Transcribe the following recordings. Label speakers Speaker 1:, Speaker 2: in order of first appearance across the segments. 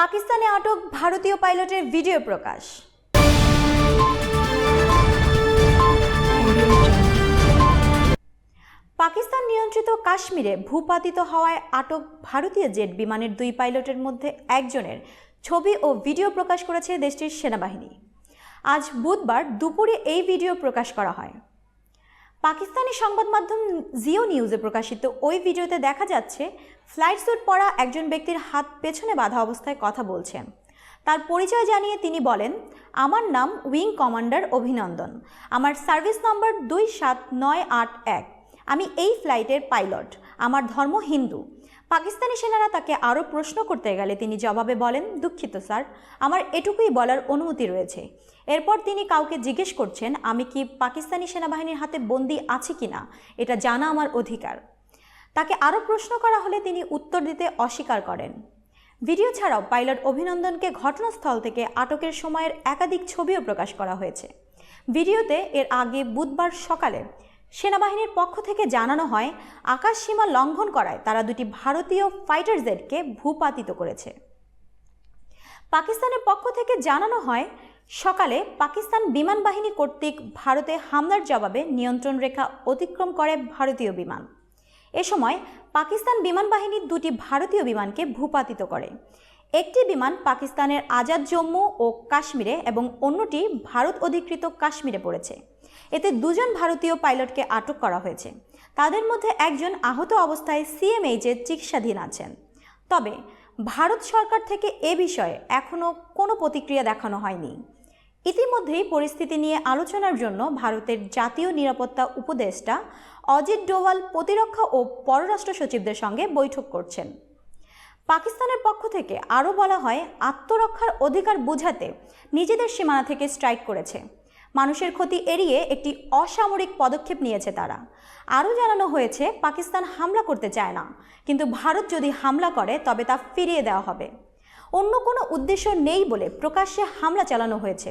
Speaker 1: পাকিস্তানে আটক ভারতীয় পাইলটের ভিডিও প্রকাশ। পাকিস্তান নিয়ন্ত্রিত কাশ্মীরে ভূপাতিত হওয়ায় আটক ভারতীয় জেট বিমানের দুই পাইলটের মধ্যে একজনের ছবি ও ভিডিও প্রকাশ করেছে দেশটির সেনাবাহিনী। আজ বুধবার দুপুরে এই ভিডিও প্রকাশ করা হয়। পাকিস্তানি সংবাদ মাধ্যম জিও নিউজে প্রকাশিত ওই ভিডিওতে দেখা যাচ্ছে ফ্লাইট স্যুট পরা একজন ব্যক্তির হাত পেছনে বাধা অবস্থায় কথা বলছেন। তার পরিচয় জানিয়ে তিনি বলেন, আমার নাম উইং কমান্ডার অভিনন্দন। আমার সার্ভিস নম্বর দুই সাত নয় আট এক। আমি এই ফ্লাইটের পাইলট। আমার ধর্ম হিন্দু। পাকিস্তানি সেনারা তাকে আরও প্রশ্ন করতে গেলে তিনি জবাবে বলেন, দুঃখিত, স্যার। আমার এটুকুই বলার অনুমতি রয়েছে। এরপর তিনি কাউকে জিজ্ঞেস করছেন, আমি কি পাকিস্তানি সেনাবাহিনীর হাতে বন্দি আছি কিনা এটা জানা আমার অধিকার। তাকে আরও প্রশ্ন করা হলে তিনি উত্তর দিতে অস্বীকার করেন। ভিডিও ছাড়াও পাইলট অভিনন্দনকে ঘটনাস্থল থেকে আটকের সময়ের একাধিক ছবিও প্রকাশ করা হয়েছে। ভিডিওতে এর আগে বুধবার সকালে সেনাবাহিনীর পক্ষ থেকে জানানো হয়, আকাশ সীমা লঙ্ঘন করায় তারা দুটি ভারতীয় ফাইটার জেটকে ভূপাতিত করেছে। পাকিস্তানের পক্ষ থেকে জানানো হয়, সকালে পাকিস্তান বিমান বাহিনী কর্তৃক ভারতে হামলার জবাবে নিয়ন্ত্রণ রেখা অতিক্রম করে ভারতীয় বিমান। এ সময় পাকিস্তান বিমান বাহিনী দুটি ভারতীয় বিমানকে ভূপাতিত করে। একটি বিমান পাকিস্তানের আজাদ জম্মু ও কাশ্মীরে এবং অন্যটি ভারত অধিকৃত কাশ্মীরে পড়েছে। এতে দুজন ভারতীয় পাইলটকে আটক করা হয়েছে। তাদের মধ্যে একজন আহত অবস্থায় সিএমএইচে চিকিৎসাধীন আছেন। তবে ভারত সরকার থেকে এ বিষয়ে এখনও কোনো প্রতিক্রিয়া দেখানো হয়নি। ইতিমধ্যেই পরিস্থিতি নিয়ে আলোচনার জন্য ভারতের জাতীয় নিরাপত্তা উপদেষ্টা অজিত ডোভাল প্রতিরক্ষা ও পররাষ্ট্র সচিবদের সঙ্গে বৈঠক করছেন। পাকিস্তানের পক্ষ থেকে আরও বলা হয়, আত্মরক্ষার অধিকার বোঝাতে নিজেদের সীমানা থেকে স্ট্রাইক করেছে। মানুষের ক্ষতি এড়িয়ে একটি অসামরিক পদক্ষেপ নিয়েছে তারা। আরও জানানো হয়েছে, পাকিস্তান হামলা করতে চায় না, কিন্তু ভারত যদি হামলা করে, তবে তা ফিরিয়ে দেওয়া হবে। অন্য কোনো উদ্দেশ্য নেই বলে প্রকাশ্যে হামলা চালানো হয়েছে।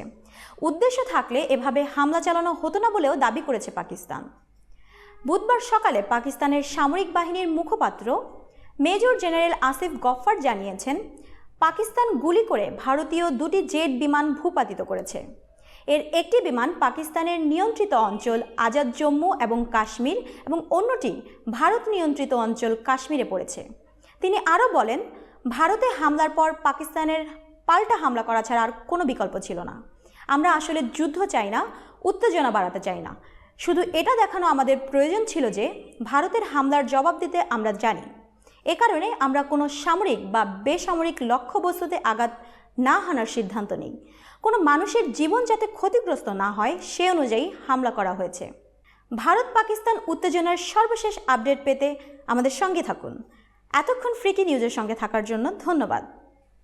Speaker 1: উদ্দেশ্য থাকলে এভাবে হামলা চালানো হতো না বলেও দাবি করেছে পাকিস্তান। বুধবার সকালে পাকিস্তানের সামরিক বাহিনীর মুখপাত্র মেজর জেনারেল আসিফ গফফার জানিয়েছেন, পাকিস্তান গুলি করে ভারতীয় দুটি জেট বিমান ভূপাতিত করেছে। এর একটি বিমান পাকিস্তানের নিয়ন্ত্রিত অঞ্চল আজাদ জম্মু এবং কাশ্মীর এবং অন্যটি ভারত নিয়ন্ত্রিত অঞ্চল কাশ্মীরে পড়েছে। তিনি আরও বলেন, ভারতে হামলার পর পাকিস্তানের পাল্টা হামলা করা ছাড়া আর কোনো বিকল্প ছিল না। আমরা আসলে যুদ্ধ চাই না, উত্তেজনা বাড়াতে চাই না। শুধু এটা দেখানো আমাদের প্রয়োজন ছিল যে, ভারতের হামলার জবাব দিতে আমরা জানি। এ কারণে আমরা কোনো সামরিক বা বেসামরিক লক্ষ্যবস্তুতে আঘাত না হানার সিদ্ধান্ত নেই। কোনো মানুষের জীবন যাতে ক্ষতিগ্রস্ত না হয়, সে অনুযায়ী হামলা করা হয়েছে। ভারত পাকিস্তান উত্তেজনার সর্বশেষ আপডেট পেতে আমাদের সঙ্গে থাকুন। এতক্ষণ ফ্রিকি নিউজের সঙ্গে থাকার জন্য ধন্যবাদ।